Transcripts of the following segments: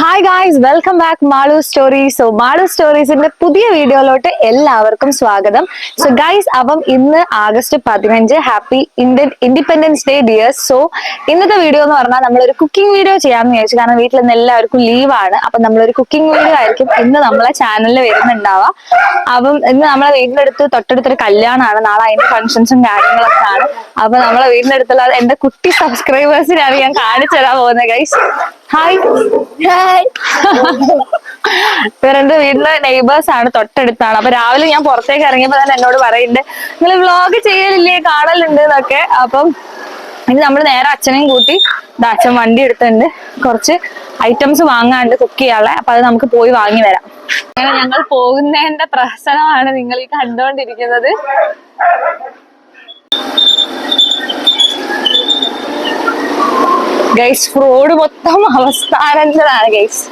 Hi guys welcome back Malu stories so Malu സ്റ്റോറീസിന്റെ പുതിയ വീഡിയോയിലോട്ട് എല്ലാവർക്കും സ്വാഗതം. സോ ഗൈസ് അപ്പം ഇന്ന് ആഗസ്റ്റ് പതിനഞ്ച് happy Indian independence day dear so ഇന്നത്തെ വീഡിയോ എന്ന് പറഞ്ഞാൽ നമ്മളൊരു കുക്കിംഗ് വീഡിയോ ചെയ്യാമെന്ന് വിചാരിച്ചു. കാരണം വീട്ടിൽ നിന്ന് എല്ലാവർക്കും ലീവാണ് അപ്പം നമ്മളൊരു കുക്കിംഗ് വീഡിയോ ആയിരിക്കും ഇന്ന് നമ്മളെ ചാനലിൽ വരുന്നുണ്ടാവാം അപ്പം ഇന്ന് നമ്മളെ വീടിന്റെ അടുത്ത് തൊട്ടടുത്തൊരു കല്യാണമാണ്. നാളെ അതിന്റെ ഫംഗ്ഷൻസും കാര്യങ്ങളൊക്കെ ആണ്. അപ്പൊ നമ്മളെ വീടിന്റെ അടുത്തുള്ള എന്റെ കുട്ടി സബ്സ്ക്രൈബേഴ്സിനാണ് ഞാൻ കാണിച്ചു തരാൻ പോകുന്നത് ഗൈസ് ഹായ് ഹായ് ഇവരെന്റെ വീട്ടിലെ നെയ്ബേഴ്സ് ആണ് തൊട്ടടുത്താണ്. അപ്പൊ രാവിലെ ഞാൻ പുറത്തേക്ക് ഇറങ്ങിയപ്പോ തന്നെ എന്നോട് പറയുന്നുണ്ട് നിങ്ങൾ വ്ലോഗ് ചെയ്യലില്ലേ? കാണലുണ്ട് എന്നൊക്കെ. അപ്പം ഇനി നമ്മൾ നേരെ അച്ഛനെയും കൂട്ടി അച്ഛൻ വണ്ടി എടുത്തുണ്ട് കുറച്ച് ഐറ്റംസ് വാങ്ങാണ്ട് കുക്ക് ചെയ്യാനുള്ള. അപ്പൊ അത് നമുക്ക് പോയി വാങ്ങി വരാം. അങ്ങനെ ഞങ്ങൾ പോകുന്നതിന്റെ പ്രഹസനമാണ് നിങ്ങൾ ഈ കണ്ടുകൊണ്ടിരിക്കുന്നത് ഗൈസ് റോഡ് മൊത്തം അവസ്ഥാനത്തിലാണ് ഗൈസ്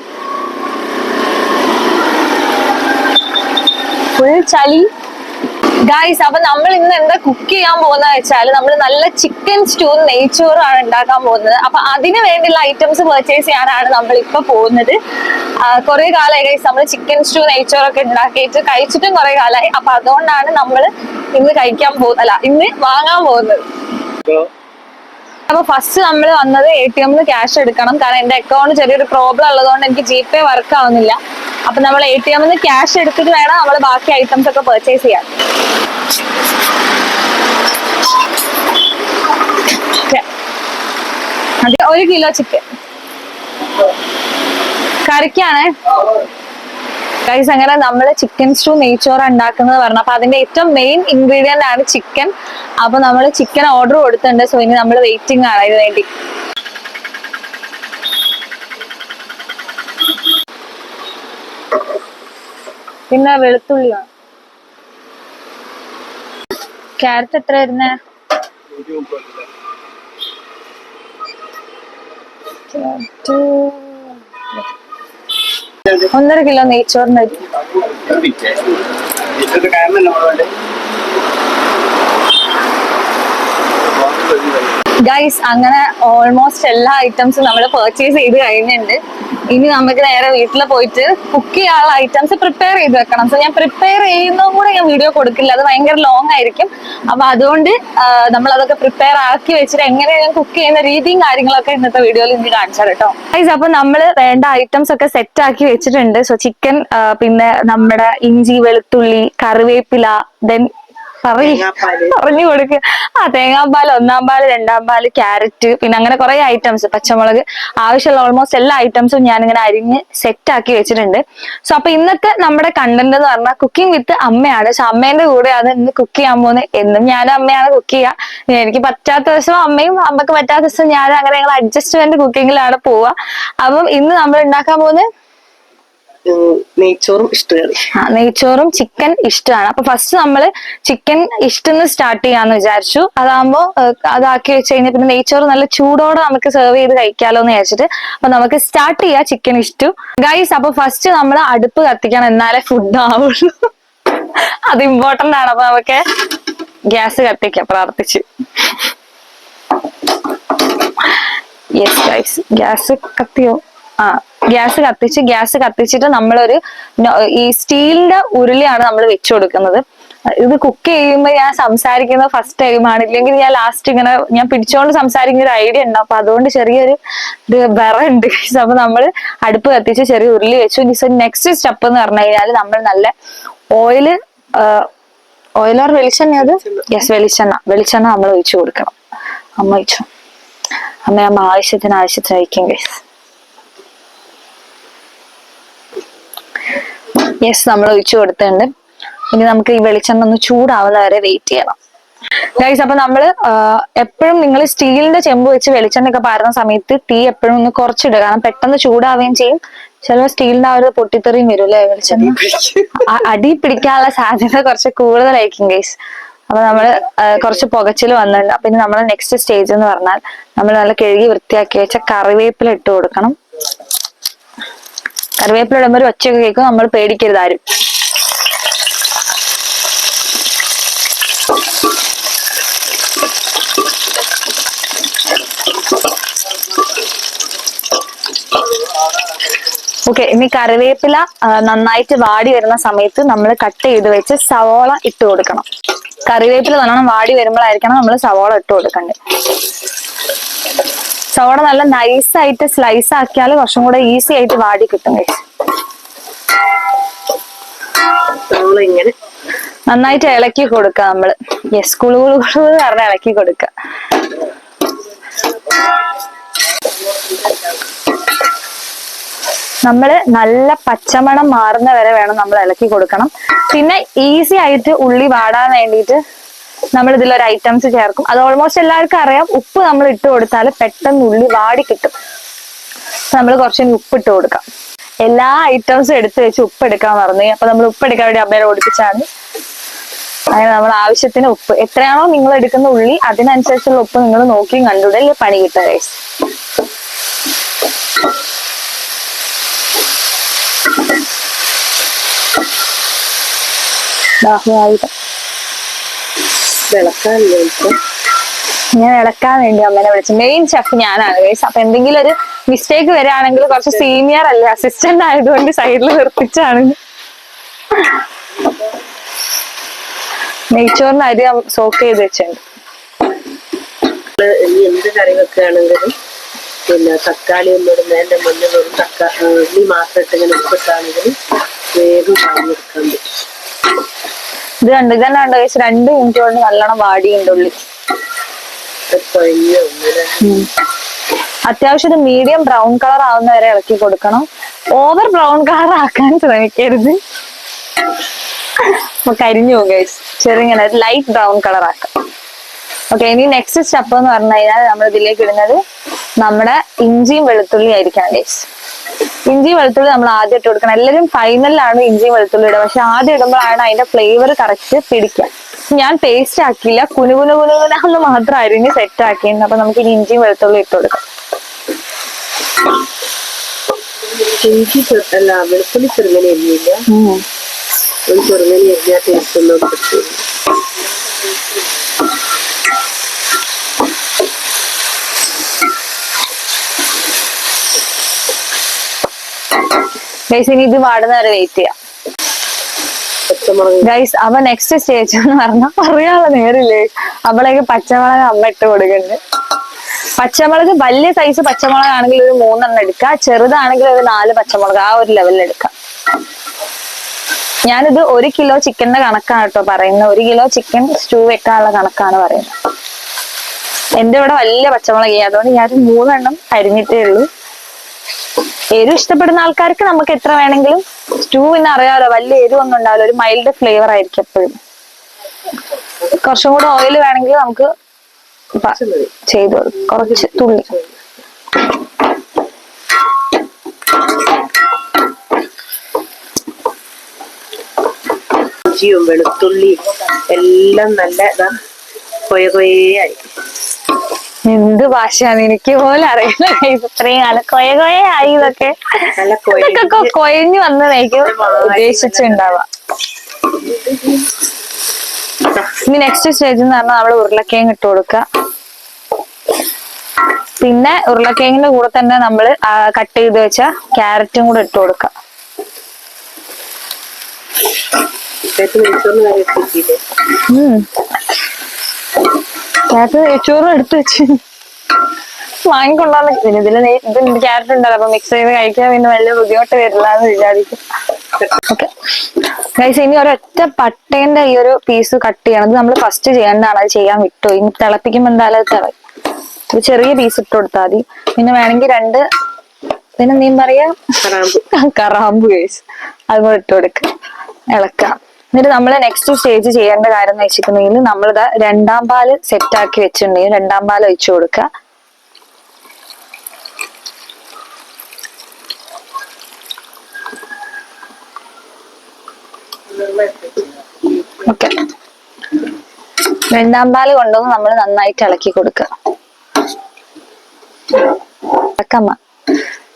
ഫുൾ ചളി. ഗൈസ് അപ്പൊ നമ്മൾ ഇന്ന് എന്താ കുക്ക് ചെയ്യാൻ പോകുന്ന വെച്ചാൽ നമ്മൾ നല്ല ചിക്കൻ സ്റ്റൂ നെയ്ച്ചോറാണ് ഉണ്ടാക്കാൻ പോകുന്നത്. അപ്പൊ അതിന് വേണ്ടിയുള്ള ഐറ്റംസ് പെർച്ചേസ് ചെയ്യാനാണ് നമ്മൾ ഇപ്പൊ പോകുന്നത് കുറെ കാലമായി ഗൈസ് നമ്മൾ ചിക്കൻ സ്റ്റൂ നെയ്ച്ചോറൊക്കെ ഉണ്ടാക്കിയിട്ട് കഴിച്ചിട്ടും കുറെ കാലമായി അപ്പൊ അതുകൊണ്ടാണ് നമ്മൾ ഇന്ന് കഴിക്കാൻ പോകുന്നത്. അല്ല ഇന്ന് വാങ്ങാൻ പോകുന്നത്. അപ്പൊ ഫസ്റ്റ് നമ്മൾ വന്നത് എ ടി എമ്മിൽ ക്യാഷ് എടുക്കണം. കാരണം എന്റെ അക്കൗണ്ട് ചെറിയൊരു പ്രോബ്ലം ഉള്ളതുകൊണ്ട് എനിക്ക് ജി പേ വർക്ക് ആവുന്നില്ല. അപ്പൊ നമ്മൾ എ ടി എമ്മിൽ ക്യാഷ് എടുത്തിട്ട് വേണം നമ്മൾ ബാക്കി ഐറ്റംസ് ഒക്കെ പെർച്ചേസ് ചെയ്യാൻ. ഒരു കിലോ ചിക്കൻ കറിക്കാണേ. ഗൈസ് അങ്ങനെ നമ്മൾ ചിക്കൻ സ്റ്റൂ നെയ്ച്ചോറ് ഉണ്ടാക്കുന്നത് പറഞ്ഞു. അപ്പൊ അതിന്റെ ഏറ്റവും മെയിൻ ഇൻഗ്രീഡിയന്റ് ആണ് ചിക്കൻ അപ്പൊ നമ്മൾ ചിക്കൻ ഓർഡർ കൊടുത്തിട്ടുണ്ട്. സോ ഇനി നമ്മൾ വെയിറ്റിംഗ് ആണ് അതിന് വേണ്ടി. പിന്നെ വെളുത്തുള്ളിയാണ് ക്യാരറ്റ് എത്ര വരുന്നേ? ഒന്നര കിലോ നെയ്ച്ചോറിന് ഗൈസ് അങ്ങനെ ഓൾമോസ്റ്റ് എല്ലാ ഐറ്റംസും നമ്മൾ പർച്ചേസ് ചെയ്ത് കഴിഞ്ഞിട്ടുണ്ട്. ഇനി നമുക്ക് നേരെ വീട്ടിൽ പോയിട്ട് കുക്ക് ചെയ്യാനുള്ള ഐറ്റംസ് പ്രിപ്പയർ ചെയ്ത് വെക്കണം. സോ ഞാൻ പ്രിപ്പയർ ചെയ്യുന്നതും കൂടെ ഞാൻ വീഡിയോ കൊടുക്കില്ല. അത് ഭയങ്കര ലോങ് ആയിരിക്കും. അപ്പൊ അതുകൊണ്ട് നമ്മൾ അതൊക്കെ പ്രിപ്പയർ ആക്കി വെച്ചിട്ട് എങ്ങനെയാണ് ഞാൻ കുക്ക് ചെയ്യുന്ന രീതിയും കാര്യങ്ങളൊക്കെ ഇന്നത്തെ വീഡിയോയിൽ ഇനി കാണിച്ചാൽ കേട്ടോ ഗൈസ് അപ്പൊ നമ്മൾ വേണ്ട ഐറ്റംസ് ഒക്കെ സെറ്റ് ആക്കി വെച്ചിട്ടുണ്ട്. സോ ചിക്കൻ പിന്നെ നമ്മുടെ ഇഞ്ചി വെളുത്തുള്ളി കറിവേപ്പില ദെൻ. പറഞ്ഞു കൊടുക്കുക ആ തേങ്ങാപ്പാൽ ഒന്നാം പാൽ രണ്ടാം പാൽ ക്യാരറ്റ് പിന്നെ അങ്ങനെ കുറെ ഐറ്റംസ് പച്ചമുളക് ആവശ്യമുള്ള ഓൾമോസ്റ്റ് എല്ലാ ഐറ്റംസും ഞാൻ ഇങ്ങനെ അരിഞ്ഞ് സെറ്റ് ആക്കി വെച്ചിട്ടുണ്ട്. സോ അപ്പൊ ഇന്നത്തെ നമ്മുടെ കണ്ടന്റ് എന്ന് പറഞ്ഞാൽ കുക്കിംഗ് വിത്ത് അമ്മയാണ്. സോ അമ്മേന്റെ കൂടെയാണ് ഇന്ന് കുക്ക് ചെയ്യാൻ പോകുന്നത് എന്നും ഞാനും അമ്മയാണ് കുക്ക് ചെയ്യുക. എനിക്ക് പറ്റാത്ത ദിവസം അമ്മയും അമ്മയ്ക്ക് പറ്റാത്ത ദിവസം ഞാനും അങ്ങനെ ഞങ്ങൾ അഡ്ജസ്റ്റ്മെന്റ് കുക്കിങ്ങിലാണ് പോവുക. അപ്പം ഇന്ന് നമ്മൾ ഉണ്ടാക്കാൻ പോകുന്നത് നെയ്ച്ചോറും ഇഷ്ടമാണ്. നെയ്ച്ചോറും ചിക്കൻ ഇഷ്ടമാണ്. അപ്പൊ ഫസ്റ്റ് നമ്മൾ ചിക്കൻ ഇഷ്ടന്ന് സ്റ്റാർട്ട് ചെയ്യാന്ന് വിചാരിച്ചു. അതാകുമ്പോ അതാക്കി വെച്ച് കഴിഞ്ഞാൽ പിന്നെ നെയ്ച്ചോറ് നല്ല ചൂടോടെ നമുക്ക് സെർവ് ചെയ്ത് കഴിക്കാലോ എന്ന് വിചാരിച്ചിട്ട് അപ്പൊ നമുക്ക് സ്റ്റാർട്ട് ചെയ്യാം ചിക്കൻ ഇഷ്ടു. ഗൈസ് അപ്പൊ ഫസ്റ്റ് നമ്മൾ അടുപ്പ് കത്തിക്കണം. എന്നാലേ ഫുഡ് ആവുള്ളൂ. അത് ഇമ്പോർട്ടന്റ് ആണ്. അപ്പൊ നമുക്ക് ഗ്യാസ് കത്തിക്കാം. പ്രാർത്ഥിച്ച്. യെസ് ഗൈസ് ഗ്യാസ് കത്തിയോ? ആ ഗ്യാസ് കത്തിച്ച് ഗ്യാസ് കത്തിച്ചിട്ട് നമ്മളൊരു ഈ സ്റ്റീലിന്റെ ഉരുളിയാണ് നമ്മൾ വെച്ചു കൊടുക്കുന്നത്. ഇത് കുക്ക് ചെയ്യുമ്പോൾ ഞാൻ സംസാരിക്കുന്ന ഫസ്റ്റ് ടൈമാണ് ഇല്ലെങ്കിൽ ഞാൻ ലാസ്റ്റ് ഇങ്ങനെ ഞാൻ പിടിച്ചോണ്ട് സംസാരിക്കുന്ന ഒരു ഐഡിയ ഉണ്ട്. അപ്പൊ അതുകൊണ്ട് ചെറിയൊരു ഇത് ഉണ്ട് അപ്പൊ നമ്മൾ അടുപ്പ് കത്തിച്ച് ചെറിയ ഉരുളി വെച്ചു. നെക്സ്റ്റ് സ്റ്റെപ്പ് എന്ന് പറഞ്ഞു കഴിഞ്ഞാൽ നമ്മൾ നല്ല ഓയിൽ ഓയിൽ ഓർ വെളിച്ചെണ്ണ അത് യെസ് വെളിച്ചെണ്ണ. വെളിച്ചെണ്ണ നമ്മൾ ഒഴിച്ചു കൊടുക്കണം. അമ്മ ഒഴിച്ചു? അമ്മ ആവശ്യത്തിന് ആവശ്യത്തിന് അയക്കും ഗൈസ് യെസ് നമ്മൾ ഒഴിച്ചു കൊടുത്തിട്ടുണ്ട്. ഇനി നമുക്ക് ഈ വെളിച്ചെണ്ണ ഒന്ന് ചൂടാവുന്ന വരെ വെയിറ്റ് ചെയ്യണം. ഗൈസ് അപ്പൊ നമ്മൾ എപ്പോഴും നിങ്ങൾ സ്റ്റീലിന്റെ ചെമ്പ് വെച്ച് വെളിച്ചെണ്ണ ഒക്കെ പാരുന്ന സമയത്ത് തീ എപ്പോഴും ഒന്ന് കുറച്ചിടുക. കാരണം പെട്ടെന്ന് ചൂടാവുകയും ചെയ്യും. ചിലപ്പോൾ സ്റ്റീലിന്റെ ആ ഒരു പൊട്ടിത്തെറിയും വരും അല്ലെ വെളിച്ചെണ്ണ? അടി പിടിക്കാനുള്ള സാധ്യത കുറച്ച് കൂടുതലായിരിക്കും ഗൈസ് അപ്പൊ നമ്മൾ കുറച്ച് പുകച്ചിൽ വന്നിട്ടുണ്ട്. അപ്പൊ ഇനി നമ്മളെ നെക്സ്റ്റ് സ്റ്റേജ് എന്ന് പറഞ്ഞാൽ നമ്മൾ നല്ല കഴുകി വൃത്തിയാക്കി വെച്ച കറിവേപ്പില ഇട്ട് കൊടുക്കണം. കറിവേപ്പില ഇടുമ്പോൾ ഒരു ഒച്ചയൊക്കെ കേൾക്കും നമ്മൾ പേടിക്കരുത് ആരും. ഓക്കെ ഇനി കറിവേപ്പില നന്നായിട്ട് വാടി വരുന്ന സമയത്ത് നമ്മൾ കട്ട് ചെയ്ത് വെച്ച് സവോള ഇട്ട് കൊടുക്കണം. കറിവേപ്പില നല്ലോണം വാടി വരുമ്പോഴായിരിക്കണം നമ്മൾ സവോള ഇട്ട് കൊടുക്കേണ്ടത്. സവോള നല്ല നൈസ് ആയിട്ട് സ്ലൈസ് ആക്കിയാൽ കുറച്ചും കൂടെ ഈസി ആയിട്ട് വാടി കിട്ടും നന്നായിട്ട് ഇളക്കി കൊടുക്കുക നമ്മൾ. യെസ് കുളു കുളു കുളു പറഞ്ഞ് ഇളക്കി കൊടുക്ക. നമ്മൾ നല്ല പച്ചമണം മാറുന്ന വരെ വേണം നമ്മൾ ഇളക്കി കൊടുക്കണം. പിന്നെ ഈസി ആയിട്ട് ഉള്ളി വാടാൻ വേണ്ടിയിട്ട് നമ്മൾ ഇതിലൊരു ഐറ്റംസ് ചേർക്കും. അത് ഓൾമോസ്റ്റ് എല്ലാവർക്കും അറിയാം. ഉപ്പ് നമ്മൾ ഇട്ട് കൊടുത്താൽ പെട്ടെന്ന് ഉള്ളി വാടി കിട്ടും. നമ്മൾ കുറച്ച് ഉപ്പ് ഇട്ട് കൊടുക്കാം. എല്ലാ ഐറ്റംസും എടുത്ത് വെച്ച് ഉപ്പ് എടുക്കാൻ പറഞ്ഞു അപ്പൊ നമ്മൾ ഉപ്പ് എടുക്കാൻ വേണ്ടി അമ്മയെ ഓടിപ്പിച്ചാണ്. അങ്ങനെ നമ്മൾ ആവശ്യത്തിന് ഉപ്പ്. എത്രയാണോ നിങ്ങൾ എടുക്കുന്ന ഉള്ളി അതിനനുസരിച്ചുള്ള ഉപ്പ് നിങ്ങൾ നോക്കിയും കണ്ടുകൂടെ പണി കിട്ടുക ഗൈസ് വിളക്കാനില്ല വിളിച്ചു ഞാൻ ഇളക്കാൻ വേണ്ടി അമ്മേനെ വിളിച്ചു. മെയിൻ ഷെഫ് ഞാനാണ് ഗൈസ് അപ്പൊ എന്തെങ്കിലും ഒരു മിസ്റ്റേക്ക് വരാണെങ്കിൽ കുറച്ച് സീനിയർ അല്ലേ അസിസ്റ്റന്റ് ആയതുകൊണ്ട് സൈഡിൽ നിർത്തിച്ചാണ്. നെയ്ച്ചോറിന് അരി സോക്ക് ചെയ്ത് വെച്ചിട്ടുണ്ട്. ഇനി എന്ത് കറി വെക്കുകയാണെങ്കിലും പിന്നെ തക്കാളി ഒന്നും ഇടുന്നതിന്റെ മുന്നേ വെറും തക്കാളി മാത്രം ഇട്ട് ഇങ്ങനെ ഉപ്പിട്ടാണെങ്കിലും വേഗം വാങ്ങിയെടുക്കാൻ പറ്റും. ഇത് കണ്ട്? ഇതന്നെ കണ്ടോ? ഗൈസ് രണ്ട് മിനിറ്റ് കൊണ്ട് നല്ലോണം വാടിയുണ്ട് ഉള്ളി. അത്യാവശ്യം മീഡിയം ബ്രൗൺ കളർ ആവുന്ന വരെ ഇളക്കി കൊടുക്കണം. ഓവർ ബ്രൗൺ കളർ ആക്കാൻ ശ്രമിക്കരുത്. കരിഞ്ഞു പോകും ചെറിയ ലൈറ്റ് ബ്രൗൺ കളർ ആക്കാം. ഓക്കെ ഇനി നെക്സ്റ്റ് സ്റ്റെപ്പ് എന്ന് പറഞ്ഞു കഴിഞ്ഞാൽ നമ്മൾ ഇതിലേക്ക് ഇടുന്നത് നമ്മുടെ ഇഞ്ചിയും വെളുത്തുള്ളി ആയിരിക്കണം ഡേസ് ഇഞ്ചി വെളുത്തുള്ളി നമ്മൾ ആദ്യം ഇട്ട് കൊടുക്കണം. എല്ലാവരും ഫൈനലിലാണ് ഇഞ്ചി വെളുത്തുള്ളി ഇടുക. പക്ഷെ ആദ്യം ഇടുമ്പോഴാണ് അതിന്റെ ഫ്ലേവർ കറക്റ്റ് പിടിക്കുക. ഞാൻ പേസ്റ്റ് ആക്കിയില്ല. കുനുകുനു കുനുകുനാന്ന് മാത്രം അരിഞ്ഞ് സെറ്റ് ആക്കിയിരുന്നു. അപ്പൊ നമുക്ക് ഇനി ഇഞ്ചിയും വെളുത്തുള്ളി ഇട്ട് കൊടുക്കാം. ഇഞ്ചി ചെറു അല്ല വെളുത്തുള്ളി ചെറുങ്ങനെ ടേസ്റ്റ് ഒന്നും ഗൈസ് ഇനി ഇത് വാടുന്ന വരെ വെയിറ്റ് ചെയ്യാം. ഗൈസ് അവ നെക്സ്റ്റ് സ്റ്റേജ് എന്ന് പറഞ്ഞാൽ പറയാനുള്ള നേരില്ലേ അവളേക്ക് പച്ചമുളക് അമ്മ ഇട്ട് കൊടുക്കുന്നുണ്ട്. പച്ചമുളക് വലിയ സൈസ് പച്ചമുളക് ആണെങ്കിൽ ഒരു മൂന്നെണ്ണം എടുക്കുക ചെറുതാണെങ്കിൽ ഒരു നാല് പച്ചമുളക് ആ ഒരു ലെവലിൽ എടുക്കാം. ഞാനിത് ഒരു കിലോ ചിക്കന്റെ കണക്കാണ് കേട്ടോ പറയുന്നത്. ഒരു കിലോ ചിക്കൻ സ്റ്റൂ വെക്കാനുള്ള കണക്കാണ് പറയുന്നത്. എന്റെ ഇവിടെ വലിയ പച്ചമുളക് അതുകൊണ്ട് ഞാൻ മൂന്നെണ്ണം അരിഞ്ഞിട്ടേ ഉള്ളൂ. എരിവ് ഇഷ്ടപ്പെടുന്ന ആൾക്കാർക്ക് നമുക്ക് എത്ര വേണമെങ്കിലും സ്റ്റൂ എന്ന് അറിയാമല്ലോ വലിയ എരിവൊന്നും ഉണ്ടാവില്ല ഒരു മൈൽഡ് ഫ്ലേവർ ആയിരിക്കും എപ്പോഴും. കുറച്ചും കൂടെ ഓയിൽ വേണമെങ്കിൽ നമുക്ക് ചെയ്തോളൂ കുറച്ച് തുള്ളി. വെളുത്തുള്ളിയും എല്ലാം നല്ല ഇതാ കൊയ കൊയയായി എന്ത് ഭാഷയാണ് എനിക്ക് പോലെ അറിയില്ല ഇത്രയും കാലം കൊയ കൊയ. ആയി ഇതൊക്കെ ഇതൊക്കെ കൊയഞ്ഞു വന്നതായിരിക്കും ഉദ്ദേശിച്ചുണ്ടാവാം ഇനി നെക്സ്റ്റ് സ്റ്റേജ് എന്ന് പറഞ്ഞാൽ നമ്മൾ ഉരുളക്കിഴങ്ങ് ഇട്ട് കൊടുക്കുക പിന്നെ ഉരുളക്കിഴങ്ങിന്റെ കൂടെ തന്നെ നമ്മൾ കട്ട് ചെയ്ത് വെച്ച ക്യാരറ്റും കൂടെ ഇട്ട് കൊടുക്കുക ഉം. ക്യാരറ്റ് നെയ്ച്ചോറും എടുത്ത് വെച്ച്. വാങ്ങിക്കൊണ്ടാന്ന് പിന്നെ ഇതിൽ നെയ്- ഇത് ക്യാരറ്റ് ഉണ്ടല്ലോ അപ്പൊ മിക്സ് ചെയ്ത് കഴിക്കാൻ പിന്നെ വലിയ ബുദ്ധിമുട്ട് വരില്ല എന്ന് വിചാരിക്കും. ഓക്കെ. ഗൈസ് ഇനി ഒരൊറ്റ പട്ടേന്റെ ഈ ഒരു പീസ് കട്ട് ചെയ്യണം. ഇത് നമ്മൾ ഫസ്റ്റ് ചെയ്യേണ്ടതാണ്. അത് ചെയ്യാൻ വിട്ടു. ഇനി തിളപ്പിക്കുമ്പോൾ എന്തായാലും അത് തിളയും ഒരു ചെറിയ പീസ് ഇട്ട് കൊടുത്താൽ മതി. പിന്നെ വേണമെങ്കിൽ രണ്ട് പിന്നെ നീ പറയാ? കറാമ്പു. കറാമ്പു കഴിച്ച് അതും ഇട്ട് കൊടുക്കുക ഇളക്കുക എന്നിട്ട് നമ്മൾ നെക്സ്റ്റ് സ്റ്റേജ് ചെയ്യേണ്ട കാര്യം എന്ന് വെച്ചിട്ടുണ്ടെങ്കിൽ നമ്മളിത് രണ്ടാം പാൽ സെറ്റ് ആക്കി വെച്ചിട്ടുണ്ടെങ്കിൽ രണ്ടാം പാൽ ഒഴിച്ചു കൊടുക്കുക. ഓക്കെ രണ്ടാം പാൽ കൊണ്ടുവന്ന് നമ്മൾ നന്നായിട്ട് ഇളക്കി കൊടുക്കുക.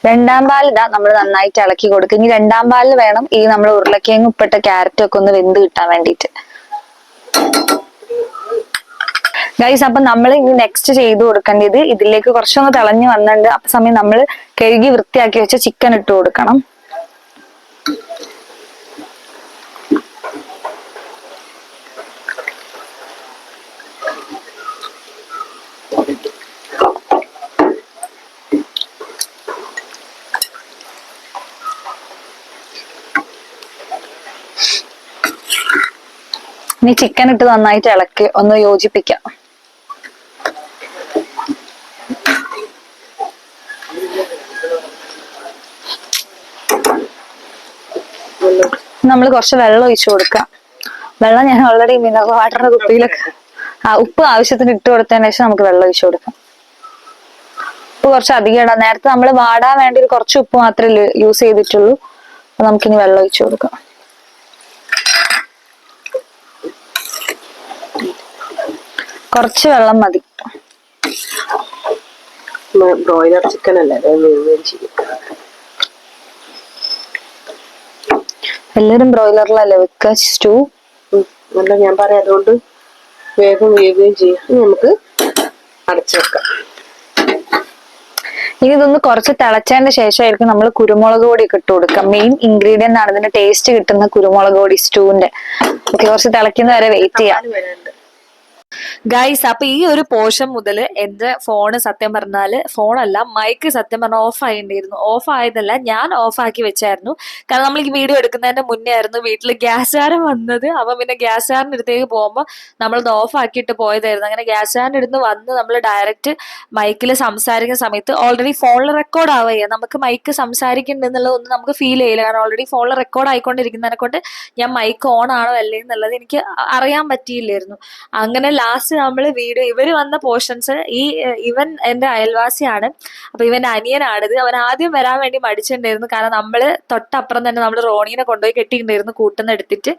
രണ്ടാം പാൽ ഇതാ നമ്മൾ നന്നായിട്ട് ഇളക്കി കൊടുക്കും. ഇനി രണ്ടാം പാലിൽ വേണം ഈ നമ്മൾ ഉരുളക്കിഴങ്ങ് ഉപ്പിട്ട ക്യാരറ്റും ഒക്കെ ഒന്ന് വെന്ത് കിട്ടാൻ വേണ്ടിയിട്ട് ഗൈസ് അപ്പൊ നമ്മൾ ഇനി നെക്സ്റ്റ് ചെയ്ത് കൊടുക്കേണ്ടത് ഇതിലേക്ക് കുറച്ചൊന്ന് തിളഞ്ഞു വന്നിട്ടുണ്ട്. അപ്പൊ സമയം നമ്മൾ കഴുകി വൃത്തിയാക്കി വെച്ച ചിക്കൻ ഇട്ട് കൊടുക്കണം. ഇനി ചിക്കൻ ഇട്ട് നന്നായിട്ട് ഇളക്കി. ഒന്ന് യോജിപ്പിക്കാം. നമ്മൾ കുറച്ച് വെള്ളം ഒഴിച്ചു കൊടുക്കാം. വെള്ളം ഞാൻ ഓൾറെഡി മിനറൽ വാട്ടറിന്റെ കുപ്പിയിലൊക്കെ ആ ഉപ്പ് ആവശ്യത്തിന് ഇട്ട് കൊടുത്തതിന് ശേഷം നമുക്ക് വെള്ളം ഒഴിച്ചു കൊടുക്കാം. ഉപ്പ് കുറച്ച് അധികം ഇടാം. നേരത്തെ നമ്മൾ വാടാൻ വേണ്ടി കുറച്ച് ഉപ്പ് മാത്രമേ യൂസ് ചെയ്തിട്ടുള്ളൂ. അപ്പൊ നമുക്കിനി വെള്ളം ഒഴിച്ചു കൊടുക്കാം. കുറച്ച് വെള്ളം മതി. ബ്രോയിലർ ചിക്കൻ അല്ലേ? എല്ലാരും ബ്രോയിലറിലല്ലേ വെക്കുക സ്റ്റൂ. അല്ല ഞാൻ പറയാം അതുകൊണ്ട് വേഗം വേവുകയും ചെയ്യാം. നമുക്ക് അടച്ചു വെക്കാം. ഇനി ഇതൊന്ന് കുറച്ച് തിളച്ചതിന് ശേഷമായിരിക്കും നമ്മൾ കുരുമുളക് പൊടി ഒക്കെ ഇട്ട് കൊടുക്കുക. മെയിൻ ഇൻഗ്രീഡിയന്റ് ആണ്. ഇതിന്റെ ടേസ്റ്റ് കിട്ടുന്ന കുരുമുളക് പൊടി സ്റ്റൂവിന്റെ ഓക്കെ കുറച്ച് തിളയ്ക്കുന്ന വരെ വെയിറ്റ് ചെയ്യാം ഗൈസ് അപ്പൊ ഈ ഒരു പോർഷൻ മുതൽ എന്റെ ഫോണ് സത്യം പറഞ്ഞാൽ ഫോണല്ല മൈക്ക് സത്യം പറഞ്ഞാൽ ഓഫ് ആയിണ്ടായിരുന്നു. ഓഫ് ആയതല്ല ഞാൻ ഓഫ് ആക്കി വെച്ചായിരുന്നു. കാരണം നമ്മൾ ഈ വീഡിയോ എടുക്കുന്നതിന്റെ മുന്നേ ആയിരുന്നു വീട്ടിൽ ഗ്യാസ് ചാരം വന്നത്. അപ്പൊ പിന്നെ ഗ്യാസ് ചാരന്റെ അടുത്തേക്ക് പോകുമ്പോൾ നമ്മളത് ഓഫ് ആക്കിയിട്ട് പോയതായിരുന്നു. അങ്ങനെ ഗ്യാസ് ചാരന്റെ അടുത്ത് വന്ന് നമ്മൾ ഡയറക്റ്റ് മൈക്കിൽ സംസാരിക്കുന്ന സമയത്ത് ഓൾറെഡി ഫോണിൽ റെക്കോർഡ് ആവുകയാണ്. നമുക്ക് മൈക്ക് സംസാരിക്കുന്നുണ്ട് എന്നുള്ളതൊന്നും നമുക്ക് ഫീൽ ചെയ്യില്ല. കാരണം ഓൾറെഡി ഫോണിൽ റെക്കോർഡ് ആയിക്കൊണ്ടിരിക്കുന്നതിനെ കൊണ്ട് ഞാൻ മൈക്ക് ഓൺ ആണോ അല്ലേ എന്നുള്ളത് എനിക്ക് അറിയാൻ പറ്റിയില്ലായിരുന്നു. അങ്ങനെ ലാസ്റ്റ് നമ്മൾ വീഡിയോ ഇവർ വന്ന പോർഷൻസ് ഈ ഇവൻ എന്റെ അയൽവാസിയാണ്. അപ്പൊ ഇവന്റെ അനിയനാണിത്. അവൻ ആദ്യം വരാൻ വേണ്ടി മടിച്ചിട്ടുണ്ടായിരുന്നു. കാരണം നമ്മൾ തൊട്ടപ്പുറം തന്നെ നമ്മൾ റോണീനെ കൊണ്ടുപോയി കെട്ടിയിട്ടുണ്ടായിരുന്നു കൂട്ടുന്ന എടുത്തിട്ട്.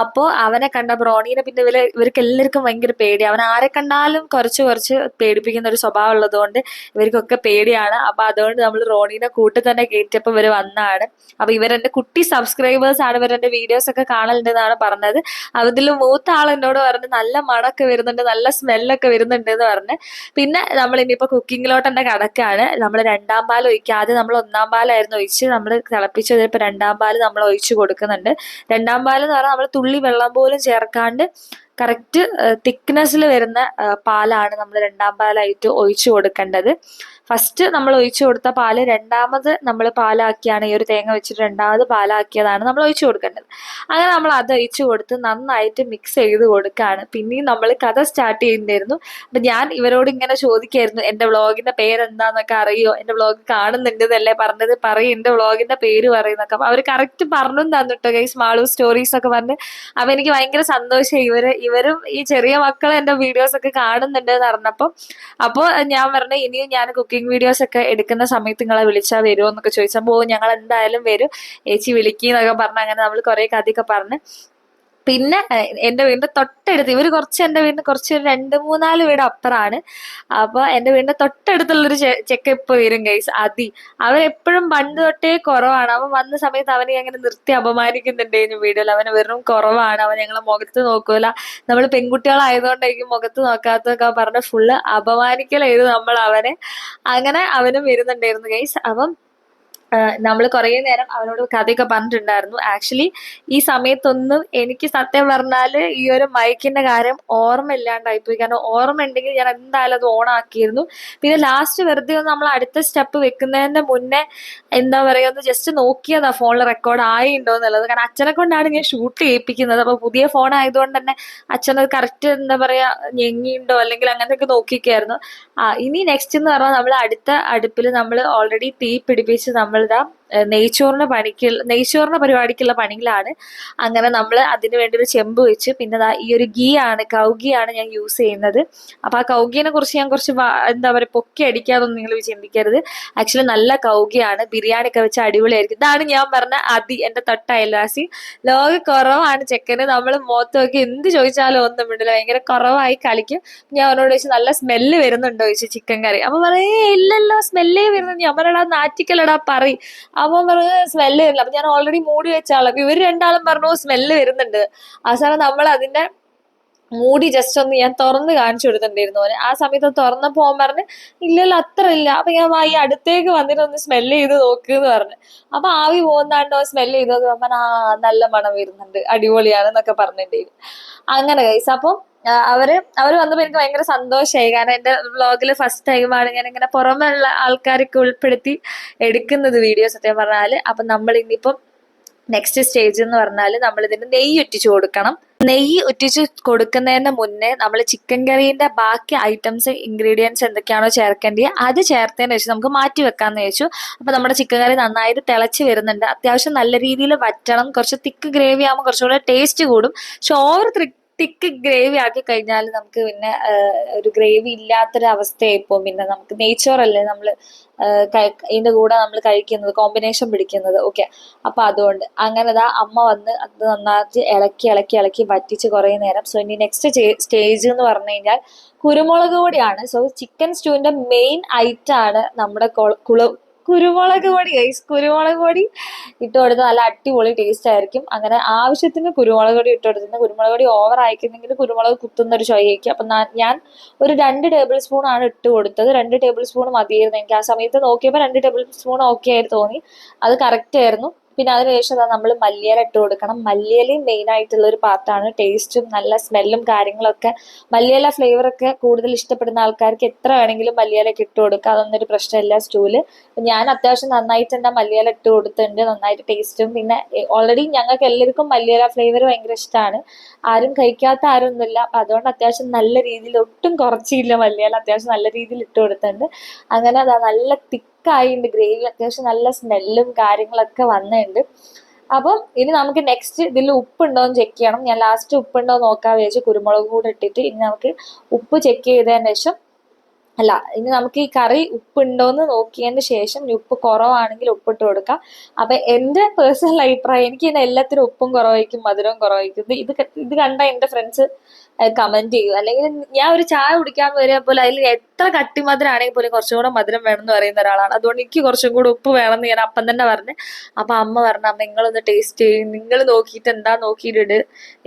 അപ്പോൾ അവനെ കണ്ട റോണീനെ പിന്നെ ഇവർ ഇവർക്ക് എല്ലാവർക്കും ഭയങ്കര പേടി അവൻ ആരെ കണ്ടാലും കുറച്ച് കുറച്ച് പേടിപ്പിക്കുന്ന ഒരു സ്വഭാവം ഉള്ളതുകൊണ്ട് ഇവർക്കൊക്കെ പേടിയാണ്. അപ്പൊ അതുകൊണ്ട് നമ്മൾ റോണീനെ കൂട്ടി തന്നെ കയറ്റിയപ്പോൾ ഇവർ വന്നാണ് അപ്പൊ ഇവരെന്റെ കുട്ടി സബ്സ്ക്രൈബേഴ്സ് ആണ്. ഇവരെന്റെ വീഡിയോസ് ഒക്കെ കാണലുണ്ടെന്നാണ് പറഞ്ഞത്. അതിൽ മൂത്ത ആൾ എന്നോട് പറഞ്ഞു നല്ല മണമൊക്കെ വരുന്നുണ്ട് നല്ല സ്മെല്ലൊക്കെ വരുന്നുണ്ട് എന്ന് പറഞ്ഞ്. പിന്നെ നമ്മൾ ഇനിയിപ്പോ കുക്കിങ്ങിലോട്ട് തന്നെ കടക്കാണ്. നമ്മൾ രണ്ടാം പാൽ ഒഴിക്കാതെ നമ്മൾ ഒന്നാം പാലായിരുന്നു ഒഴിച്ച് നമ്മൾ തിളപ്പിച്ചത് ഇപ്പൊ രണ്ടാം പാൽ നമ്മൾ ഒഴിച്ച് കൊടുക്കുന്നുണ്ട്. രണ്ടാം പാൽ എന്ന് പറഞ്ഞാൽ നമ്മൾ തുള്ളി വെള്ളം പോലും ചേർക്കാണ്ട് കറക്റ്റ് തിക്നെസ്സിൽ വരുന്ന പാലാണ് നമ്മൾ രണ്ടാം പാലായിട്ട് ഒഴിച്ചു കൊടുക്കേണ്ടത്. ഫസ്റ്റ് നമ്മൾ ഒഴിച്ചു കൊടുത്ത പാൽ രണ്ടാമത് നമ്മൾ പാലാക്കിയാണ് ഈ ഒരു തേങ്ങ വെച്ചിട്ട് രണ്ടാമത് പാലാക്കിയതാണ് നമ്മൾ ഒഴിച്ചു കൊടുക്കേണ്ടത്. അങ്ങനെ നമ്മൾ അത് ഒഴിച്ചു കൊടുത്ത് നന്നായിട്ട് മിക്സ് ചെയ്ത് കൊടുക്കുകയാണ് പിന്നെയും നമ്മൾ കഥ സ്റ്റാർട്ട് ചെയ്യുന്നുണ്ടായിരുന്നു അപ്പൊ ഞാൻ ഇവരോട് ഇങ്ങനെ ചോദിക്കായിരുന്നു എന്റെ വ്ളോഗിന്റെ പേരെന്താന്നൊക്കെ അറിയോ? എന്റെ വ്ളോഗ് കാണുന്നുണ്ട് എന്നല്ലേ പറഞ്ഞത്? പറയും എന്റെ വ്ളോഗിന്റെ പേര് പറയുന്നൊക്കെ അവർ കറക്റ്റ് പറഞ്ഞു തന്നിട്ടോ ഗൈസ് മാളു സ്റ്റോറീസ് ഒക്കെ പറഞ്ഞ്. അപ്പൊ എനിക്ക് ഭയങ്കര സന്തോഷം ഇവർ ഇവരും ഈ ചെറിയ മക്കൾ എന്റെ വീഡിയോസ് ഒക്കെ കാണുന്നുണ്ട് എന്ന് പറഞ്ഞപ്പോ അപ്പോൾ ഞാൻ പറഞ്ഞു ഇനിയും ഞാൻ കുക്കിംഗ് വീഡിയോസ് ഒക്കെ എടുക്കുന്ന സമയത്ത് നിങ്ങളെ വിളിച്ചാൽ വരുമോ എന്നൊക്കെ ചോദിച്ചപ്പോൾ ഞങ്ങൾ എന്തായാലും വരും. ചേച്ചി വിളിക്കുന്നൊക്കെ പറഞ്ഞ് അങ്ങനെ നമ്മൾ കുറെ കഥയൊക്കെ പറഞ്ഞ്. പിന്നെ എന്റെ വീടിന്റെ തൊട്ടടുത്ത് ഇവർ കുറച്ച് എന്റെ വീടിന് കുറച്ച് രണ്ട് മൂന്നാൽ വീട് അപ്പുറമാണ്. അപ്പൊ എന്റെ വീടിന്റെ തൊട്ടടുത്തുള്ളൊരു ചെക്ക ഇപ്പൊ വരും ഗൈസ് അതി. അവൻ എപ്പോഴും പണ്ട് തൊട്ടേ കുറവാണ്. അവൻ വന്ന സമയത്ത് അവനെ അങ്ങനെ നിർത്തി അപമാനിക്കുന്നുണ്ടായിരുന്നു വീഡിയോയിൽ. അവന് വെറും കുറവാണ്. അവൻ ഞങ്ങളെ മുഖത്ത് നോക്കൂല. നമ്മൾ പെൺകുട്ടികളായതുകൊണ്ടായിരിക്കും മുഖത്ത് നോക്കാത്തതൊക്കെ പറഞ്ഞ ഫുള്ള് അപമാനിക്കലായിരുന്നു നമ്മൾ അവനെ. അങ്ങനെ അവനും വരുന്നുണ്ടായിരുന്നു ഗൈസ് അപ്പം നമ്മൾ കുറേ നേരം അവനോട് കഥയൊക്കെ പറഞ്ഞിട്ടുണ്ടായിരുന്നു. ആക്ച്വലി ഈ സമയത്തൊന്നും എനിക്ക് സത്യം പറഞ്ഞാൽ ഈ ഒരു മൈക്കിന്റെ കാര്യം ഓർമ്മ ഇല്ലാണ്ടായിപ്പോയി കാരണം ഓർമ്മ ഉണ്ടെങ്കിൽ ഞാൻ എന്തായാലും അത് ഓണാക്കിയിരുന്നു പിന്നെ ലാസ്റ്റ് വെറുതെ ഒന്ന് നമ്മൾ അടുത്ത സ്റ്റെപ്പ് വെക്കുന്നതിന്റെ മുന്നേ എന്താ പറയുക ഒന്ന് ജസ്റ്റ് നോക്കിയതാ ഫോണിൽ റെക്കോർഡ് ആയിണ്ടോ എന്നുള്ളത്. കാരണം അച്ഛനെ കൊണ്ടാണ് ഞാൻ ഷൂട്ട് ചെയ്യിപ്പിക്കുന്നത്. അപ്പൊ പുതിയ ഫോൺ ആയതുകൊണ്ട് തന്നെ അച്ഛനത് കറക്റ്റ് എന്താ പറയാ ഞെങ്ങിയുണ്ടോ അല്ലെങ്കിൽ അങ്ങനത്തെ നോക്കിക്കായിരുന്നു ആ ഇനി നെക്സ്റ്റ് എന്ന് പറഞ്ഞാൽ നമ്മൾ അടുത്ത അടുപ്പിൽ നമ്മൾ ഓൾറെഡി തീ പിടിപ്പിച്ച് നമ്മളിതാ বলরাম നെയ്ച്ചോറിന് പണിക്കുള്ള നെയ്ച്ചോറിന് പരിപാടിക്കുള്ള പണികളാണ്. അങ്ങനെ നമ്മൾ അതിന് വേണ്ടി ഒരു ചെമ്പ് വെച്ച് പിന്നെ ഈ ഒരു ഗീ ആണ് കൗഗി ആണ് ഞാൻ യൂസ് ചെയ്യുന്നത്. അപ്പൊ ആ കൗഗീനെ കുറിച്ച് ഞാൻ കുറച്ച് എന്താ പറയുക പൊക്കി അടിക്കാതൊന്നും നിങ്ങൾ ചിന്തിക്കരുത് ആക്ച്വലി നല്ല കൗഗിയാണ് ബിരിയാണി ഒക്കെ വെച്ച് അടിപൊളിയായിരിക്കും. ഇതാണ് ഞാൻ പറഞ്ഞ അതി എന്റെ തൊട്ട അയൽവാസി ലോക കുറവാണ് ചെക്കന്. നമ്മൾ മുഖത്ത് നോക്കി എന്ത് ചോദിച്ചാലും ഒന്നും മിണ്ടില്ല ഭയങ്കര കുറവായി കളിക്കും. ഞാൻ അവനോട് ചോദിച്ചു നല്ല സ്മെല്ല് വരുന്നുണ്ടോ? ചോദിച്ചു ചിക്കൻ കറി. അപ്പൊ പറയേ ഇല്ലല്ലോ സ്മെല്ലേ വരുന്നു ഞാൻ പറയടാ നാറ്റിക്കലടാ പറ അവൻ പറഞ്ഞു സ്മെല്ല് വരില്ല അപ്പൊ ഞാൻ ഓൾറെഡി മൂടി വെച്ച ആളാ ഇവർ രണ്ടാളും പറഞ്ഞു സ്മെല്ല് വരുന്നുണ്ട്. അവസാനം നമ്മൾ അതിന്റെ മൂടി ജസ്റ്റ് ഒന്ന് ഞാൻ തുറന്ന് കാണിച്ചു കൊടുത്തിട്ടുണ്ടായിരുന്നു ആ സമയത്ത് തുറന്നപ്പോ അവൻ പറഞ്ഞ് ഇല്ലല്ലോ അത്ര ഇല്ല അപ്പൊ ഞാൻ വാ, ഈ അടുത്തേക്ക് വന്നിട്ട് ഒന്ന് സ്മെല്ല് ചെയ്ത് നോക്ക് എന്ന് പറഞ്ഞു. അപ്പൊ ആവി പോകുന്നാണ്ടോ സ്മെല്ല് ചെയ്ത് നോക്കി പറഞ്ഞു ആ നല്ല മണം വരുന്നുണ്ട് അടിപൊളിയാണ് എന്നൊക്കെ പറഞ്ഞിട്ടുണ്ടായിരുന്നു. അങ്ങനെ കൈസ് അപ്പം അവർ അവർ വന്നപ്പോ എനിക്ക് ഭയങ്കര സന്തോഷമായി കാരണം എന്റെ വ്ളോഗിൽ ഫസ്റ്റ് ടൈമാണ് ഞാൻ ഇങ്ങനെ പുറമെ ഉള്ള ആൾക്കാരൊക്കെ ഉൾപ്പെടുത്തി എടുക്കുന്നത് വീഡിയോ സത്യം പറഞ്ഞാൽ. അപ്പൊ നമ്മൾ ഇനിയിപ്പം നെക്സ്റ്റ് സ്റ്റേജ് എന്ന് പറഞ്ഞാൽ നമ്മൾ ഇതിന് നെയ്യ് ഒറ്റിച്ചു കൊടുക്കണം. നെയ്യ് ഒറ്റിച്ച് കൊടുക്കുന്നതിന് മുന്നേ നമ്മൾ ചിക്കൻ കറീന്റെ ബാക്കി ഐറ്റംസ് ഇൻഗ്രീഡിയൻസ് എന്തൊക്കെയാണോ ചേർക്കേണ്ടത് അത് ചേർത്തതിന് ശേഷം നമുക്ക് മാറ്റി വെക്കാന്ന് വെച്ചു അപ്പൊ നമ്മുടെ ചിക്കൻ കറി നന്നായിട്ട് തിളച്ച് വരുന്നുണ്ട്. അത്യാവശ്യം നല്ല രീതിയിൽ വറ്റണം. കുറച്ച് തിക്ക് ഗ്രേവി ആകുമ്പോൾ കുറച്ചുകൂടെ ടേസ്റ്റ് കൂടും. പക്ഷെ ഓവർ തിക്ക് ഗ്രേവി ആക്കി കഴിഞ്ഞാൽ നമുക്ക് പിന്നെ ഒരു ഗ്രേവി ഇല്ലാത്തൊരു അവസ്ഥയായി പോകും പിന്നെ നമുക്ക് നെയ്ച്ചോറല്ലേ നമ്മൾ ഇതിന്റെ കൂടെ നമ്മൾ കഴിക്കുന്നത് കോമ്പിനേഷൻ പിടിക്കുന്നത്. ഓക്കെ അപ്പൊ അതുകൊണ്ട് അങ്ങനെ ദാ അമ്മ വന്ന് അത് നന്നായിട്ട് ഇളക്കി ഇളക്കി ഇളക്കി വറ്റിച്ച് കുറേ നേരം. സോ ഇനി നെക്സ്റ്റ് സ്റ്റേജ് എന്ന് പറഞ്ഞു കഴിഞ്ഞാൽ കുരുമുളക് കൂടിയാണ് സോ ചിക്കൻ സ്റ്റൂവിന്റെ മെയിൻ ഐറ്റം ആണ് നമ്മുടെ കുരുമുളക് പൊടി ഗൈസ് കുരുമുളക് പൊടി ഇട്ട് കൊടുത്ത് നല്ല അടിപൊളി ടേസ്റ്റ് ആയിരിക്കും. അങ്ങനെ ആവശ്യത്തിന് കുരുമുളക് പൊടി ഇട്ട് കൊടുത്തിട്ട് കുരുമുളക് പൊടി ഓവർ ആയിക്കുന്നെങ്കിൽ കുരുമുളക് കുത്തുന്ന ഒരു ചൊയ്യേക്കും. അപ്പൊ ഞാൻ ഒരു രണ്ട് ടേബിൾ സ്പൂൺ ആണ് ഇട്ട് കൊടുത്തത്. രണ്ട് ടേബിൾ സ്പൂൺ മതിയായിരുന്നു എനിക്ക്. ആ സമയത്ത് നോക്കിയപ്പോൾ രണ്ട് ടേബിൾ സ്പൂൺ ഓക്കെ ആയിട്ട് തോന്നി. അത് കറക്റ്റ് ആയിരുന്നു. പിന്നെ അതിനുശേഷം നമ്മൾ മല്ലിയില ഇട്ട് കൊടുക്കണം. മല്ലിയിലയും മെയിൻ ആയിട്ടുള്ള ഒരു പാർട്ടാണ് ടേസ്റ്റും നല്ല സ്മെല്ലും കാര്യങ്ങളൊക്കെ. മല്ലിയില ഫ്ലേവർ ഒക്കെ കൂടുതൽ ഇഷ്ടപ്പെടുന്ന ആൾക്കാർക്ക് എത്ര വേണമെങ്കിലും മല്ലിയിലൊക്കെ ഇട്ട് കൊടുക്കുക അതൊന്നും ഒരു പ്രശ്നമില്ല സ്റ്റൂൽ. ഞാൻ അത്യാവശ്യം നന്നായിട്ട് തന്നെ മല്ലിയില ഇട്ട് കൊടുത്തിട്ടുണ്ട്. നന്നായിട്ട് ടേസ്റ്റും പിന്നെ ഓൾറെഡി ഞങ്ങൾക്ക് എല്ലാവർക്കും മല്ലിയില ഫ്ലേവർ ഭയങ്കര ഇഷ്ടമാണ് ആരും കഴിക്കാത്ത ആരും ഒന്നുമില്ല അപ്പൊ അതുകൊണ്ട് അത്യാവശ്യം നല്ല രീതിയിൽ ഒട്ടും കുറച്ചില്ല മല്ലിയില. അത്യാവശ്യം നല്ല രീതിയിൽ ഇട്ട് കൊടുത്തിട്ടുണ്ട്. അങ്ങനെ അതാ നല്ല തിക്കായിട്ടുണ്ട് ഗ്രേവി അത്യാവശ്യം നല്ല സ്മെല്ലും കാര്യങ്ങളൊക്കെ വന്നിട്ടുണ്ട്. അപ്പം ഇനി നമുക്ക് നെക്സ്റ്റ് ഇതിൽ ഉപ്പുണ്ടോ എന്ന് ചെക്ക് ചെയ്യണം. ഞാൻ ലാസ്റ്റ് ഉപ്പുണ്ടോ നോക്കാൻ വിചാരിച്ചു കുരുമുളക് കൂടെ ഇട്ടിട്ട് ഇനി നമുക്ക് ഉപ്പ് ചെക്ക് ചെയ്തതിന് ശേഷം അല്ല ഇനി നമുക്ക് ഈ കറി ഉപ്പുണ്ടോയെന്ന് നോക്കിയതിന് ശേഷം ഉപ്പ് കുറവാണെങ്കിൽ ഉപ്പിട്ട് കൊടുക്കാം. അപ്പൊ എന്റെ പേഴ്സണൽ അഭിപ്രായം എനിക്ക് ഇതിന് എല്ലാത്തിനും ഉപ്പും കുറവായിരിക്കും മധുരവും കുറവായിരിക്കും. ഇത് ഇത് കണ്ട എന്റെ ഫ്രണ്ട്സ് കമന്റ് ചെയ്യൂ. അല്ലെങ്കിൽ ഞാൻ ഒരു ചായ കുടിക്കാൻ വരിക പോലെ അതിൽ എത്ര കട്ടി ആണെങ്കിൽ പോലും കുറച്ചും കൂടെ മധുരം വേണം എന്ന് പറയുന്ന ഒരാളാണ്. അതുകൊണ്ട് എനിക്ക് കുറച്ചും കൂടെ ഉപ്പ് വേണം എന്ന് ഞാൻ അപ്പം തന്നെ പറഞ്ഞു അപ്പൊ അമ്മ പറഞ്ഞു അമ്മ നിങ്ങളൊന്ന് ടേസ്റ്റ് ചെയ്യും. നിങ്ങൾ നോക്കിയിട്ട് എന്താ നോക്കിയിട്ടിട്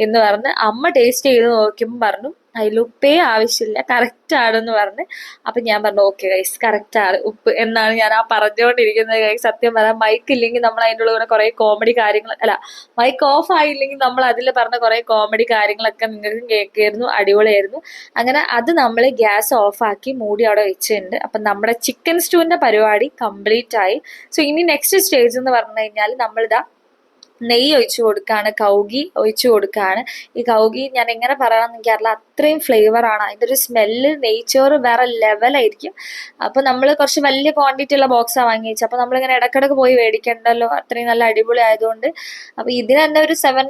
എന്ന് പറഞ്ഞ് അമ്മ ടേസ്റ്റ് ചെയ്ത് നോക്കിയപ്പോൾ പറഞ്ഞു അതിൽ ഉപ്പേ ആവശ്യമില്ല കറക്റ്റ് ആണെന്ന് പറഞ്ഞ്. അപ്പൊ ഞാൻ പറഞ്ഞു ഓക്കെ ഗൈസ് കറക്റ്റ് ആണ്. ഉപ്പ് എന്നാണ് ഞാൻ ആ പറഞ്ഞുകൊണ്ടിരിക്കുന്നത് ഗൈസ് സത്യം പറയാം മൈക്ക് ഇല്ലെങ്കിൽ നമ്മൾ അതിന്റെ ഉള്ളിൽ കുറെ കോമഡി കാര്യങ്ങൾ അല്ല മൈക്ക് ഓഫ് ആയില്ലെങ്കിൽ നമ്മൾ അതിൽ പറഞ്ഞ കുറെ കോമഡി കാര്യങ്ങളൊക്കെ നിങ്ങൾക്ക് കേൾക്കായിരുന്നു അടിപൊളിയായിരുന്നു. അങ്ങനെ അത് നമ്മൾ ഗ്യാസ് ഓഫാക്കി മൂടി അവിടെ വെച്ചിട്ടുണ്ട്. അപ്പം നമ്മുടെ ചിക്കൻ സ്റ്റൂവിന്റെ പരിപാടി കംപ്ലീറ്റ് ആയി. സോ ഇനി നെക്സ്റ്റ് സ്റ്റേജ് എന്ന് പറഞ്ഞു കഴിഞ്ഞാൽ നമ്മളിതാ നെയ്യ് ഒഴിച്ചു കൊടുക്കുകയാണ് കൗകി ഒഴിച്ചു കൊടുക്കുകയാണ് ഈ കൗകി ഞാൻ എങ്ങനെ പറയാമെന്ന് എനിക്കറിയില്ല അത്രയും ഫ്ലേവർ ആണ്. അതിന്റെ ഒരു സ്മെല്ല് നെയ്ച്ചോറ് വേറെ ലെവലായിരിക്കും അപ്പോൾ നമ്മൾ കുറച്ച് വലിയ ക്വാണ്ടിറ്റി ഉള്ള ബോക്സാണ് വാങ്ങി വെച്ചത് അപ്പോൾ നമ്മളിങ്ങനെ ഇടക്കിടക്ക് പോയി മേടിക്കണ്ടല്ലോ. അത്രയും നല്ല അടിപൊളി ആയതുകൊണ്ട്. അപ്പോൾ ഇതിന് തന്നെ ഒരു സെവൻ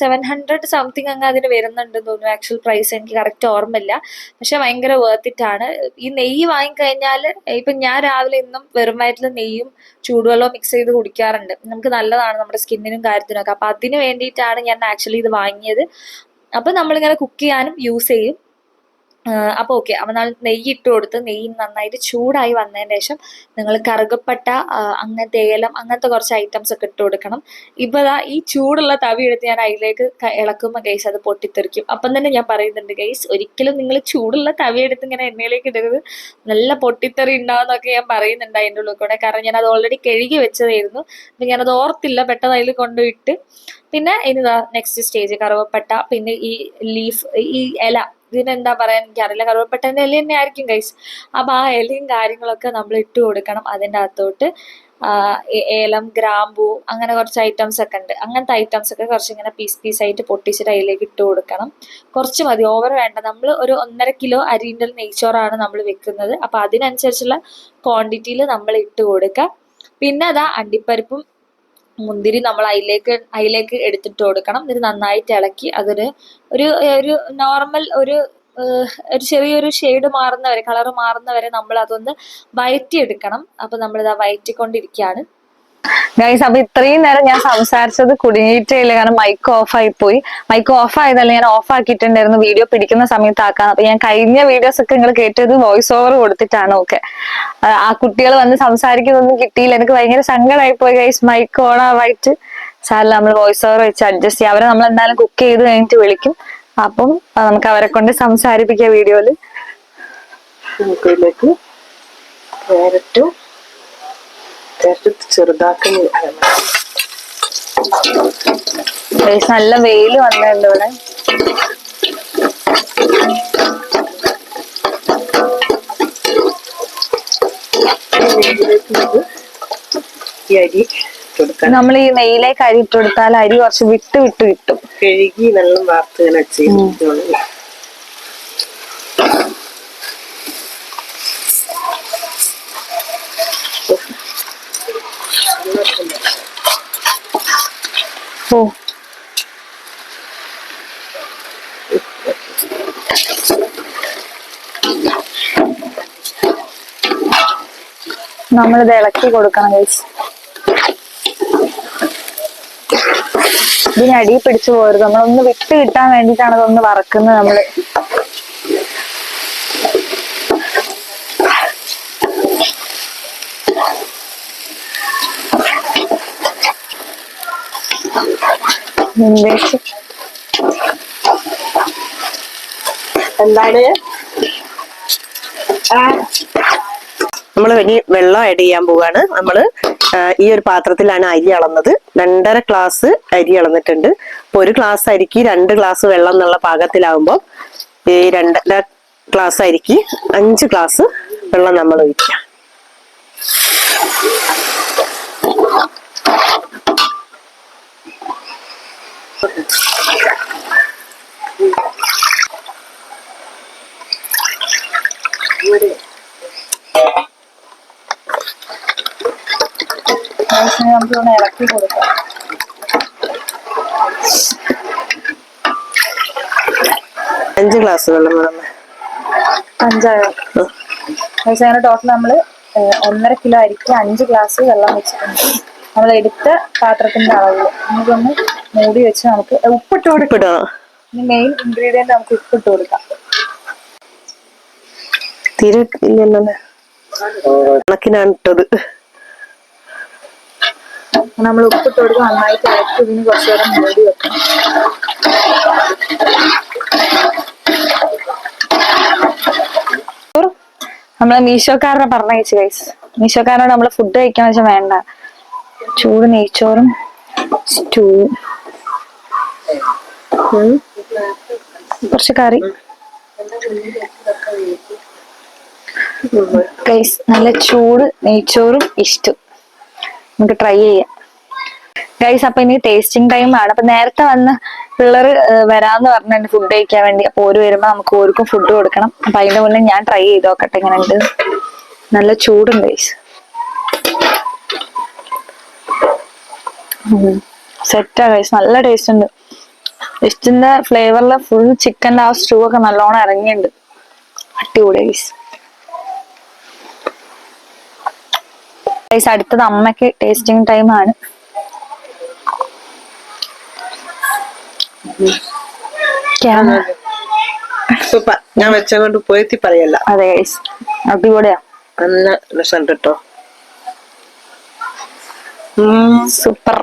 സെവൻ ഹൺഡ്രഡ് സംതിങ് അങ്ങ് അതിന് വരുന്നുണ്ടെന്ന് തോന്നുന്നു. ആക്ച്വൽ പ്രൈസ് എനിക്ക് കറക്റ്റ് ഓർമ്മയില്ല. പക്ഷെ ഭയങ്കര വേർത്തിട്ടാണ് ഈ നെയ്യ് വാങ്ങിക്കഴിഞ്ഞാൽ ഇപ്പം ഞാൻ രാവിലെ ഇന്നും വെറും വയറ്റിൽ നെയ്യും ചൂടുവെള്ളവും മിക്സ് ചെയ്ത് കുടിക്കാറുണ്ട്. നമുക്ക് നല്ലതാണ് നമ്മുടെ സ്കിന്നിനും കാര്യത്തിനൊക്കെ അപ്പം അതിന് വേണ്ടിയിട്ടാണ് ഞാൻ ആക്ച്വലി ഇത് വാങ്ങിയത്. അപ്പൊ നമ്മളിങ്ങനെ കുക്ക് ചെയ്യാനും യൂസ് ചെയ്യും. ആഹ് അപ്പൊ ഓക്കെ അപ്പൊ നമ്മൾ നെയ്യ് ഇട്ട് കൊടുത്ത് നെയ്യ് നന്നായിട്ട് ചൂടായി വന്നതിന് ശേഷം നിങ്ങൾ കറുകപ്പട്ട അങ്ങനത്തെ ഏലം അങ്ങനത്തെ കുറച്ച് ഐറ്റംസ് ഒക്കെ ഇട്ട് കൊടുക്കണം. ഇപ്പൊ ദാ ഈ ചൂടുള്ള തവി എടുത്ത് ഞാൻ അതിലേക്ക് ഇളക്കുമ്പോൾ ഗൈസ് അത് പൊട്ടിത്തെറിക്കും. അപ്പം തന്നെ ഞാൻ പറയുന്നുണ്ട് ഗൈസ് ഒരിക്കലും നിങ്ങൾ ചൂടുള്ള തവി എടുത്ത് ഇങ്ങനെ എണ്ണയിലേക്ക് ഇടരുത്. നല്ല പൊട്ടിത്തെറി ഉണ്ടാവുന്നൊക്കെ ഞാൻ പറയുന്നുണ്ട് അതിന്റെ ഉള്ളിൽ കൂടെ. കാരണം ഞാൻ അത് ഓൾറെഡി കഴുകി വെച്ചതായിരുന്നു. അപ്പൊ ഞാനത് ഓർത്തില്ല പെട്ടെന്ന് അതിൽ കൊണ്ടുപോയിട്ട് പിന്നെ ഇനിതാ നെക്സ്റ്റ് സ്റ്റേജ് കറുവപ്പട്ട പിന്നെ ഈ ലീഫ് ഈ ഇല ഇതിനെന്താ പറയാൻ എനിക്കറിയില്ല. കറുവപ്പട്ടന്റെ ഇല തന്നെ ആയിരിക്കും ഗൈസ് അപ്പൊ ആ ഇലയും കാര്യങ്ങളൊക്കെ നമ്മൾ ഇട്ട് കൊടുക്കണം. അതിന്റെ അകത്തോട്ട് ഏലം ഗ്രാമ്പൂ അങ്ങനെ കുറച്ച് ഐറ്റംസ് ഒക്കെ ഉണ്ട്. അങ്ങനത്തെ ഐറ്റംസ് ഒക്കെ കുറച്ച് ഇങ്ങനെ പീസ് പീസ് ആയിട്ട് പൊട്ടിച്ചിട്ട് അതിലേക്ക് ഇട്ട് കൊടുക്കണം. കുറച്ച് മതി. ഓവർ വേണ്ട. നമ്മൾ ഒരു ഒന്നര കിലോ അരിന്റെ നെയ്ച്ചോറാണ് നമ്മൾ വെക്കുന്നത്. അപ്പൊ അതിനനുസരിച്ചുള്ള ക്വാണ്ടിറ്റിയിൽ നമ്മൾ ഇട്ട് കൊടുക്കുക. പിന്നെ അതാ അണ്ടിപ്പരിപ്പും മുന്തിരി നമ്മൾ അതിലേക്ക് അതിലേക്ക് എടുത്തിട്ട് കൊടുക്കണം. ഇത് നന്നായിട്ട് ഇളക്കി അതൊരു ഒരു ഒരു നോർമൽ ഒരു ഒരു ചെറിയൊരു ഷെയ്ഡ് മാറുന്നവരെ കളർ മാറുന്നവരെ നമ്മൾ അതൊന്ന് വയറ്റിയെടുക്കണം. അപ്പൊ നമ്മളിതാ വയറ്റിക്കൊണ്ടിരിക്കുകയാണ്. ഗൈസ് അപ്പൊ ഇത്രയും നേരം ഞാൻ സംസാരിച്ചത് കുടുങ്ങിയിട്ടേ ഇല്ല കാരണം മൈക്ക് ഓഫ് ആയി പോയി മൈക്ക് ഓഫ് ആയതല്ല ഞാൻ ഓഫ് ആക്കിയിട്ടുണ്ടായിരുന്നു. വീഡിയോ പിടിക്കുന്ന സമയത്ത് ആക്കാൻ അപ്പൊ ഞാൻ കഴിഞ്ഞ വീഡിയോസ് ഒക്കെ നിങ്ങൾ കേട്ടത് വോയിസ് ഓവർ കൊടുത്തിട്ടാണ്. ഓക്കെ ആ കുട്ടികൾ വന്ന് സംസാരിക്കുന്നൊന്നും കിട്ടിയില്ല. എനിക്ക് ഭയങ്കര സങ്കടമായി പോയി ഗൈസ് മൈക്ക് ഓൺ ആവായിട്ട് സാറിൽ നമ്മൾ വോയിസ് ഓവർ വെച്ച് അഡ്ജസ്റ്റ് ചെയ്യാം. അവരെ നമ്മൾ എന്തായാലും കുക്ക് ചെയ്ത് കഴിഞ്ഞിട്ട് വിളിക്കും. അപ്പം നമുക്ക് അവരെ കൊണ്ട് സംസാരിപ്പിക്കാം വീഡിയോയിൽ ക്യാരറ്റും ക്യാരറ്റ് ചെറുതാക്കുന്നു നല്ല വെയിൽ വന്നിട്ടുണ്ട് ഇവിടെ. ഈ അരി നമ്മൾ ഈ നെയ്യിലേക്ക് അരി ഇട്ട് കൊടുത്താൽ അരി കുറച്ച് വിട്ട് വിട്ട് കിട്ടും. കഴുകി നല്ല വാർത്ത് ഇങ്ങനെ ഓ. നമ്മളിത് ഇളക്കി കൊടുക്കണം ഗൈസ് ഇതിനടി പിടിച്ചു പോരുത്. നമ്മളൊന്ന് വിട്ട് കിട്ടാൻ വേണ്ടിട്ടാണ് ഇതൊന്ന് വറക്കുന്നത് നമ്മൾ. എന്താണ്? നമ്മൾ ഇനി വെള്ളം ആഡ് ചെയ്യാൻ പോവാണ്. നമ്മൾ ഈ ഒരു പാത്രത്തിലാണ് അരി അളന്നത്. രണ്ടര ഗ്ലാസ് അരി അളന്നിട്ടുണ്ട്. അപ്പൊ ഒരു ഗ്ലാസ് അരിക്ക് രണ്ട് ഗ്ലാസ് വെള്ളം എന്നുള്ള പാകത്തിലാവുമ്പോൾ ഈ രണ്ടര ഗ്ലാസ് അരിക്ക് അഞ്ച് ഗ്ലാസ് വെള്ളം നമ്മൾ ഒഴിക്കാം നമുക്കൊന്ന് ഇളക്കി കൊടുക്കാം അഞ്ച് ഗ്ലാസ് വെള്ളം വേണം അഞ്ചാഴം അങ്ങനെ ടോട്ടൽ നമ്മൾ ഏഹ്, ഒന്നര കിലോ അരിക്ക് അഞ്ച് ഗ്ലാസ് വെള്ളം വെച്ചിട്ടുണ്ട്. നമ്മൾ എടുത്ത പാത്രത്തിന്റെ അളവിൽ നമുക്കൊന്ന് മൂടി വെച്ച് നമുക്ക് ഉപ്പിട്ട് കൊടുക്കാം. ഉപ്പിടണം മെയിൻ ഇൻഗ്രീഡിയന്റ് നമുക്ക് ഉപ്പിട്ട് കൊടുക്കാം. തീരെ കണക്കിനാണ് ഇട്ടത്. നമ്മൾ ഉപ്പിട്ട് കൊടുത്ത് നന്നായിട്ട് ഇളക്കി ഇതിന് കുറച്ചു നേരം മൂടി വെക്കണം. നമ്മളെ മീശോക്കാരനെ പറഞ്ഞയച്ചു ഗൈസ് മീശോക്കാരനോട് നമ്മൾ ഫുഡ് കഴിക്കാന്ന് വെച്ചാൽ വേണ്ട. ചൂട് നെയ്ച്ചോറും സ്റ്റൂ കുറച്ച് കറി. ഗൈസ് നല്ല ചൂട് നെയ്ച്ചോറും ഇഷ്ടം. നമുക്ക് ട്രൈ ചെയ്യാം. ഗൈസ് അപ്പൊ ഇനി ടേസ്റ്റിംഗ് ടൈം ആണ്. അപ്പൊ നേരത്തെ വന്ന് പിള്ളേർ വരാന്ന് പറഞ്ഞിട്ടുണ്ട് ഫുഡ് കഴിക്കാൻ വേണ്ടി. അപ്പൊ ഓര് വരുമ്പോ നമുക്ക് ഓർക്കും ഫുഡ് കൊടുക്കണം. അപ്പൊ അതിന്റെ മുന്നേ ഞാൻ ട്രൈ ചെയ്ത് നോക്കട്ടെ ഇങ്ങനെ ഉണ്ട് നല്ല ചൂടുണ്ട് ഗൈസ് സെറ്റാ ഗൈസ് നല്ല ടേസ്റ്റ് ഉണ്ട്. ഇഷ്ടിന്റെ ഫ്ലേവറിലെ ഫുൾ ചിക്കന്റെ ആ സ്റ്റൂ ഒക്കെ നല്ലോണം ഇറങ്ങിയിട്ടുണ്ട് അടിപൊളി ഗൈസ് ഗൈസ് അടുത്തത് അമ്മയ്ക്ക് ടേസ്റ്റിംഗ് ടൈം ആണ്. സൂപ്പർ. ഞാൻ വെച്ചുകൊണ്ട് പോയെത്തി പറയല്ല. അതെ ഗൈസ് അടിപൊളിയാ. നല്ല രസം കേട്ടോ സൂപ്പർ.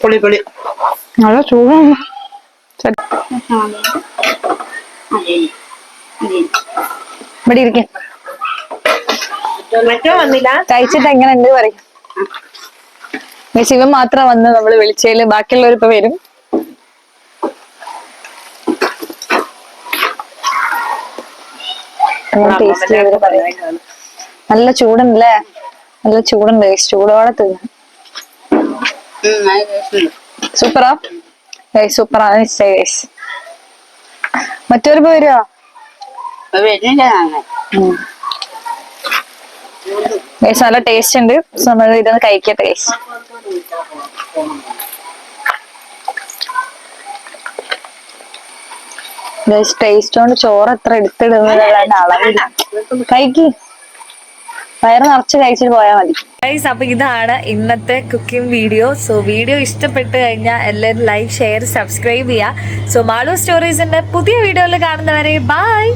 പൊളി പൊളി. നല്ല ചൂടാണ്. ഇവിടെ ഇരിക്കും. കഴിച്ചിട്ട് എങ്ങനെ ഉണ്ട് പറയും. ശിവൻ മാത്രം വന്ന് നമ്മൾ വിളിച്ചതിൽ ബാക്കിയുള്ളവർ ഇപ്പൊ വരും. നല്ല ചൂടുണ്ടല്ലേ? നല്ല ചൂടുണ്ട്. ചൂടോടെ തിന്നു. സൂപ്പറാ? ഏയ് സൂപ്പറാ ഗൈസ് മറ്റൊരു പോരോ ഗൈസ് നല്ല ടേസ്റ്റ് ഉണ്ട്. നമ്മൾ ഇതൊന്ന് കഴിക്കട്ടെ ഗൈസ് ഗൈസ് ടേസ്റ്റ് കൊണ്ട് ചോറ് എത്ര എടുത്തിടുന്നത്? അളവില്ല കഴിക്ക്. വയറ് നിറച്ച് കഴിച്ചിട്ട് പോയാൽ മതി. ഗൈസ് അപ്പൊ ഇതാണ് ഇന്നത്തെ കുക്കിംഗ് വീഡിയോ സോ വീഡിയോ ഇഷ്ടപ്പെട്ട് കഴിഞ്ഞാൽ എല്ലാവരും ലൈക്ക് ഷെയർ സബ്സ്ക്രൈബ് ചെയ്യുക. സോ മാളു സ്റ്റോറീസിന്റെ പുതിയ വീഡിയോയിൽ കാണുന്നവരെ ബൈ